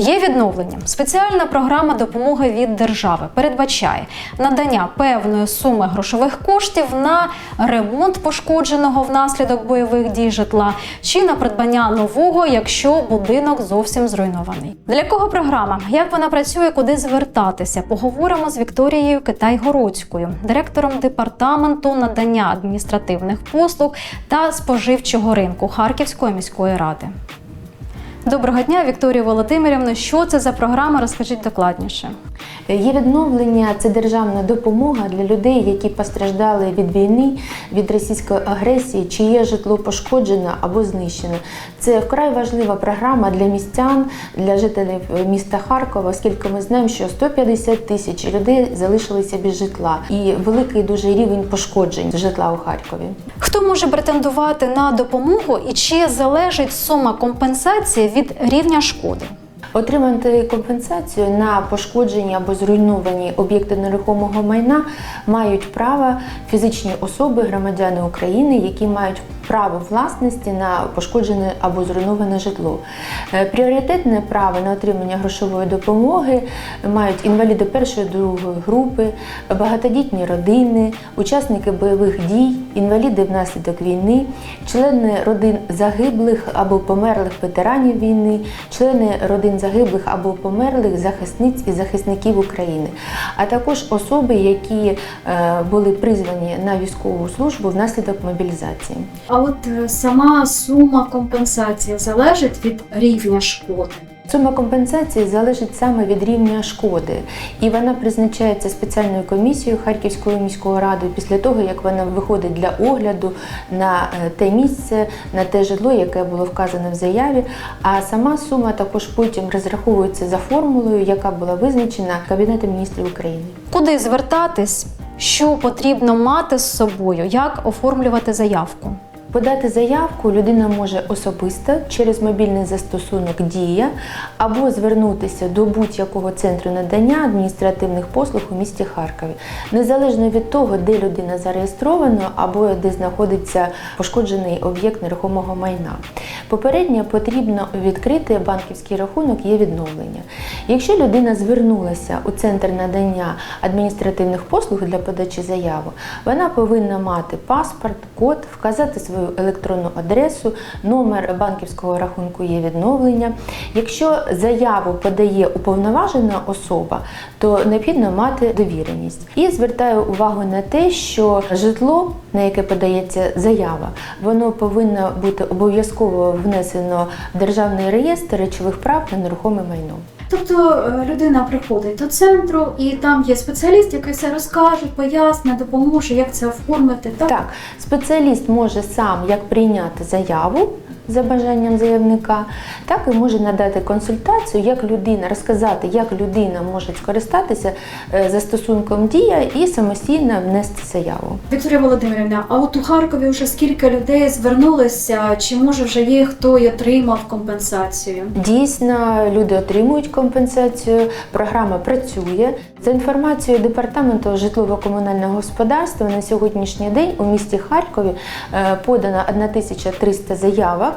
Є відновлення. Спеціальна програма допомоги від держави передбачає надання певної суми грошових коштів на ремонт пошкодженого внаслідок бойових дій житла чи на придбання нового, якщо будинок зовсім зруйнований. Для кого програма? Як вона працює, куди звертатися? Поговоримо з Вікторією Китай-Городською, директором департаменту надання адміністративних послуг та споживчого ринку Харківської міської ради. Доброго дня, Вікторія Володимирівна. Що це за програма? Розкажіть докладніше. Є відновлення, це державна допомога для людей, які постраждали від війни, від російської агресії, чиє житло пошкоджено або знищено. Це вкрай важлива програма для містян, для жителів міста Харкова, оскільки ми знаємо, що 150 тисяч людей залишилися без житла і великий дуже рівень пошкоджень житла у Харкові. Хто може претендувати на допомогу і чи залежить сума компенсації від рівня шкоди? Отримати компенсацію на пошкоджені або зруйновані об'єкти нерухомого майна мають право фізичні особи, громадяни України, які мають право власності на пошкоджене або зруйноване житло. Е, Пріоритетне право на отримання грошової допомоги мають інваліди першої другої групи, багатодітні родини, учасники бойових дій, інваліди внаслідок війни, члени родин загиблих або померлих ветеранів війни, члени родин загиблих або померлих захисниць і захисників України, а також особи, які е, були призвані на військову службу внаслідок мобілізації. От е, сама сума компенсації залежить від рівня шкоди. Сума компенсації залежить саме від рівня шкоди, і вона призначається спеціальною комісією Харківської міської ради після того, як вона виходить для огляду на е, те місце, на те житло, яке було вказане в заяві. А сама сума також потім розраховується за формулою, яка була визначена Кабінетом міністрів України. Куди звертатись? Що потрібно мати з собою? Як оформлювати заявку? Подати заявку людина може особисто через мобільний застосунок Дія або звернутися до будь-якого центру надання адміністративних послуг у місті Харкові, незалежно від того, де людина зареєстрована або де знаходиться пошкоджений об'єкт нерухомого майна. Попередньо потрібно відкрити банківський рахунок є відновлення. Якщо людина звернулася у центр надання адміністративних послуг для подачі заяви, вона повинна мати паспорт, код, вказати свою електронну адресу, номер банківського рахунку є відновлення. Якщо заяву подає уповноважена особа, то необхідно мати довіреність. І звертаю увагу на те, що житло, на яке подається заява, воно повинно бути обов'язково внесено в державний реєстр речових прав на нерухоме майно. Тобто е, людина приходить до центру, і там є спеціаліст, який все розкаже, поясне, допоможе, як це оформити. Так? Так, спеціаліст може сам як прийняти заяву за бажанням заявника, так і може надати консультацію, як людина розказати, як людина може скористатися е, застосунком дія і самостійно внести заяву. Вікторія Володимирівна, а от у Харкові вже скільки людей звернулися, чи може вже є хто й отримав компенсацію? Дійсно, люди отримують компенсацію, програма працює. За інформацією департаменту житлово-комунального господарства на сьогоднішній день у місті Харкові е, подано 1300 заявок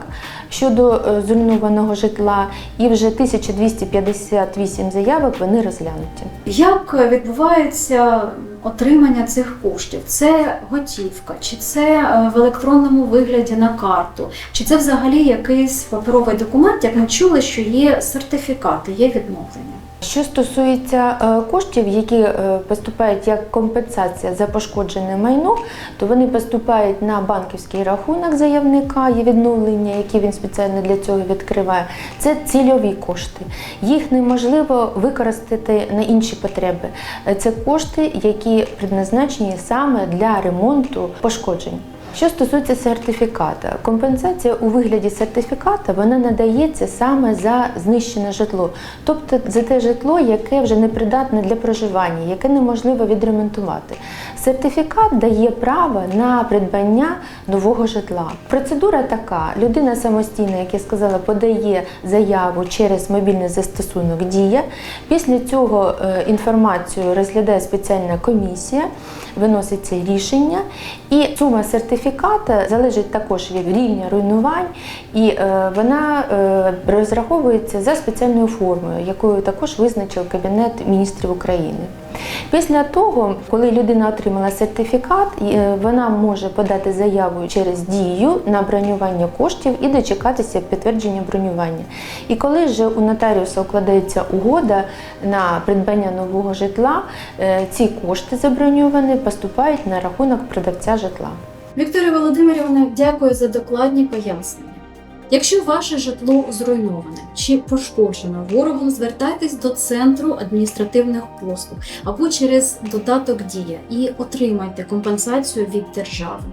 щодо е, зруйнованого житла, і вже 1258 заявок вони розглянуті. Як відбувається отримання цих коштів? Це готівка, чи це е, в електронному вигляді на карту, чи це взагалі якийсь паперовий документ, як ми чули, що є сертифікати, є відновлення? Що стосується е, коштів, які е, поступають як компенсація за пошкоджене майно, то вони поступають на банківський рахунок заявника і відновлення, які він спеціально для цього відкриває. Це цільові кошти. Їх неможливо використати на інші потреби. Це кошти, які предназначені саме для ремонту пошкоджень. Що стосується сертифіката, компенсація у вигляді сертифіката вона надається саме за знищене житло, тобто за те житло, яке вже не придатне для проживання, яке неможливо відремонтувати. Сертифікат дає право на придбання нового житла. Процедура така: людина самостійно, як я сказала, подає заяву через мобільний застосунок Дія. Після цього е, інформацію розглядає спеціальна комісія, виноситься рішення, і сума сертифікату сертифіката залежить також від рівня руйнувань, і е, вона е, розраховується за спеціальною формою, якою також визначив Кабінет міністрів України. Після того, коли людина отримала сертифікат, е, вона може подати заяву через дію на бронювання коштів і дочекатися підтвердження бронювання. І коли вже у нотаріуса укладається угода на придбання нового житла, е, ці кошти заброньовані поступають на рахунок продавця житла. Вікторія Володимирівна, дякую за докладні пояснення. Якщо ваше житло зруйноване чи пошкоджено ворогом, звертайтесь до центру адміністративних послуг або через додаток Дія і отримайте компенсацію від держави.